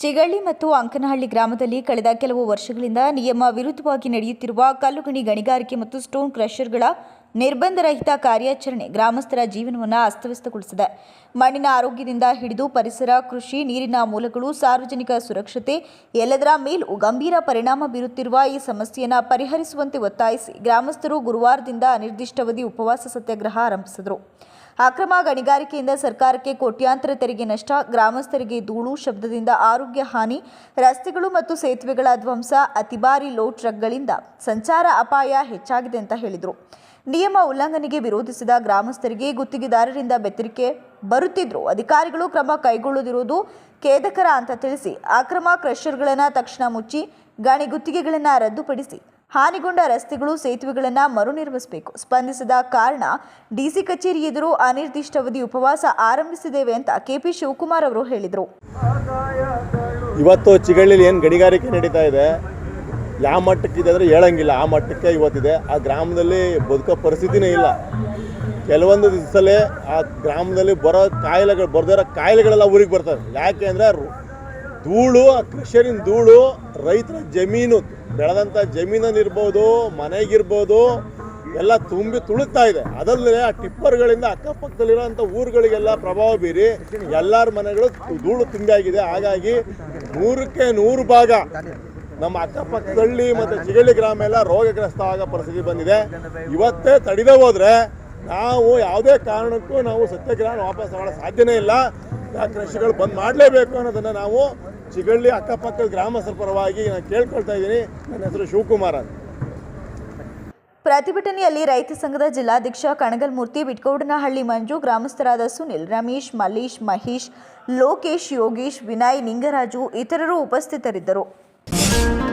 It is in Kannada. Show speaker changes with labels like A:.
A: ಚಿಗಳ್ಳಿ ಮತ್ತು ಅಂಕನಹಳ್ಳಿ ಗ್ರಾಮದಲ್ಲಿ ಕಳೆದ ಕೆಲವು ವರ್ಷಗಳಿಂದ ನಿಯಮ ವಿರುದ್ಧವಾಗಿ ನಡೆಯುತ್ತಿರುವ ಕಲ್ಲುಗಣಿ ಗಣಿಗಾರಿಕೆ ಮತ್ತು ಸ್ಟೋನ್ ಕ್ರಷರ್ಗಳ ನಿರ್ಬಂಧರಹಿತ ಕಾರ್ಯಾಚರಣೆ ಗ್ರಾಮಸ್ಥರ ಜೀವನವನ್ನು ಅಸ್ತವ್ಯಸ್ತಗೊಳಿಸಿದೆ. ಮಣ್ಣಿನ ಆರೋಗ್ಯದಿಂದ ಹಿಡಿದು ಪರಿಸರ, ಕೃಷಿ, ನೀರಿನ ಮೂಲಗಳು, ಸಾರ್ವಜನಿಕ ಸುರಕ್ಷತೆ ಎಲ್ಲದರ ಮೇಲೂ ಗಂಭೀರ ಪರಿಣಾಮ ಬೀರುತ್ತಿರುವ ಈ ಸಮಸ್ಯೆಯನ್ನು ಪರಿಹರಿಸುವಂತೆ ಒತ್ತಾಯಿಸಿ ಗ್ರಾಮಸ್ಥರು ಗುರುವಾರದಿಂದ ಅನಿರ್ದಿಷ್ಟಾವಧಿ ಉಪವಾಸ ಸತ್ಯಾಗ್ರಹ ಆರಂಭಿಸಿದರು. ಅಕ್ರಮ ಗಣಿಗಾರಿಕೆಯಿಂದ ಸರ್ಕಾರಕ್ಕೆ ಕೋಟ್ಯಾಂತರ ತೆರಿಗೆ ನಷ್ಟ, ಗ್ರಾಮಸ್ಥರಿಗೆ ಧೂಳು, ಶಬ್ದದಿಂದ ಆರೋಗ್ಯ ಹಾನಿ, ರಸ್ತೆಗಳು ಮತ್ತು ಸೇತುವೆಗಳ ಧ್ವಂಸ ಅತಿಭಾರಿ ಲೋಡ್ ಟ್ರಕ್ಗಳಿಂದ ಸಂಚಾರ ಅಪಾಯ ಹೆಚ್ಚಾಗಿದೆ ಅಂತ ಹೇಳಿದರು. ನಿಯಮ ಉಲ್ಲಂಘನೆಗೆ ವಿರೋಧಿಸಿದ ಗ್ರಾಮಸ್ಥರಿಗೆ ಗುತ್ತಿಗೆದಾರರಿಂದ ಬೆದರಿಕೆ ಬರುತ್ತಿದ್ರು. ಅಧಿಕಾರಿಗಳು ಕ್ರಮ ಕೈಗೊಳ್ಳದಿರುವುದು ಖೇದಕರ ಅಂತ ತಿಳಿಸಿ ಅಕ್ರಮ ಕ್ರಷರ್ಗಳನ್ನು ತಕ್ಷಣ ಮುಚ್ಚಿ ಗಣಿ ಗುತ್ತಿಗೆಗಳನ್ನು ರದ್ದುಪಡಿಸಿ ಹಾನಿಗೊಂಡ ರಸ್ತೆಗಳು, ಸೇತುವೆಗಳನ್ನು ಮರುನಿರ್ಮಿಸಬೇಕು. ಸ್ಪಂದಿಸಿದ ಕಾರಣ ಡಿಸಿ ಕಚೇರಿ ಎದುರು ಅನಿರ್ದಿಷ್ಟಾವಧಿ ಉಪವಾಸ ಆರಂಭಿಸಿದ್ದೇವೆ ಅಂತ ಕೆಪಿ ಶಿವಕುಮಾರ್ ಅವರು ಹೇಳಿದರು.
B: ಇವತ್ತು ಚಿಗಳ್ಳಿಲಿ ಏನು ಗಣಿಗಾರಿಕೆ ನಡೀತಾ ಇದೆ? ಯಾವ ಮಟ್ಟಕ್ಕಿದೆ ಅಂದರೆ ಹೇಳಂಗಿಲ್ಲ. ಆ ಮಟ್ಟಕ್ಕೆ ಇವತ್ತಿದೆ. ಆ ಗ್ರಾಮದಲ್ಲಿ ಬದುಕೋ ಪರಿಸ್ಥಿತಿನೇ ಇಲ್ಲ. ಕೆಲವೊಂದು ದಿವಸಲೇ ಆ ಗ್ರಾಮದಲ್ಲಿ ಬರೋ ಕಾಯಿಲೆಗಳು ಬರ್ದಿರೋ ಕಾಯಿಲೆಗಳೆಲ್ಲ ಊರಿಗೆ ಬರ್ತವೆ ಯಾಕೆ ಅಂದರೆ ಧೂಳು, ಆ ಕೃಷಿಯರಿನ ಧೂಳು, ರೈತರ ಜಮೀನು, ಬೆಳೆದಂಥ ಜಮೀನಲ್ಲಿರ್ಬೋದು, ಮನೆಗಿರ್ಬೋದು, ಎಲ್ಲ ತುಂಬಿ ತುಳುಕ್ತಾ ಇದೆ. ಅದಲ್ಲದೆ ಆ ಟಿಪ್ಪರ್ಗಳಿಂದ ಅಕ್ಕಪಕ್ಕದಲ್ಲಿರೋಂಥ ಊರುಗಳಿಗೆಲ್ಲ ಪ್ರಭಾವ ಬೀರಿ ಎಲ್ಲರ ಮನೆಗಳು ಧೂಳು ತುಂಬಿ ಆಗಿದೆ. ಹಾಗಾಗಿ ನೂರಕ್ಕೆ ನೂರು ಭಾಗ ನಮ್ಮ ಅಕ್ಕಪಕ್ಕದಲ್ಲಿ ಮತ್ತು ಚಿಗಳಿ ಗ್ರಾಮ ಎಲ್ಲ ರೋಗಗ್ರಸ್ತ ಆಗೋ ಪರಿಸ್ಥಿತಿ ಬಂದಿದೆ. ಇವತ್ತೇ ತಡಿದೇ ಹೋದ್ರೆ ನಾವು ಯಾವುದೇ ಕಾರಣಕ್ಕೂ ನಾವು ಸತ್ಯಾಗ್ರಹ ವಾಪಸ್ ತಗೊಳ್ಳೋ ಸಾಧ್ಯನೇ ಇಲ್ಲ. ಕೃಷಿಗಳು ಬಂದ್ ಮಾಡಲೇಬೇಕು ಅನ್ನೋದನ್ನು ನಾವು ಚಿಗಳ್ಳಿ ಅಕ್ಕಪಕ್ಕದ ಗ್ರಾಮಸ್ಥರ ಪರವಾಗಿ ನಾನು ಕೇಳ್ಕೊಳ್ತಾ ಇದ್ದೀನಿ. ನನ್ನ ಹೆಸರು ಶಿವಕುಮಾರ್ ಅಂತ.
A: ಪ್ರತಿಭಟನೆಯಲ್ಲಿ ರೈತ ಸಂಘದ ಜಿಲ್ಲಾಧ್ಯಕ್ಷ ಕಣಗಲ್ಮೂರ್ತಿ ಬಿಟ್ಕೌಡನಹಳ್ಳಿ ಮಂಜು, ಗ್ರಾಮಸ್ಥರಾದ ಸುನಿಲ್, ರಮೇಶ್ ಮಲ್ಲೇಶ್ ಮಹೇಶ್, ಲೋಕೇಶ್, ಯೋಗೇಶ್, ವಿನಯ್, ನಿಂಗರಾಜು ಇತರರು ಉಪಸ್ಥಿತರಿದ್ದರು. Thank you.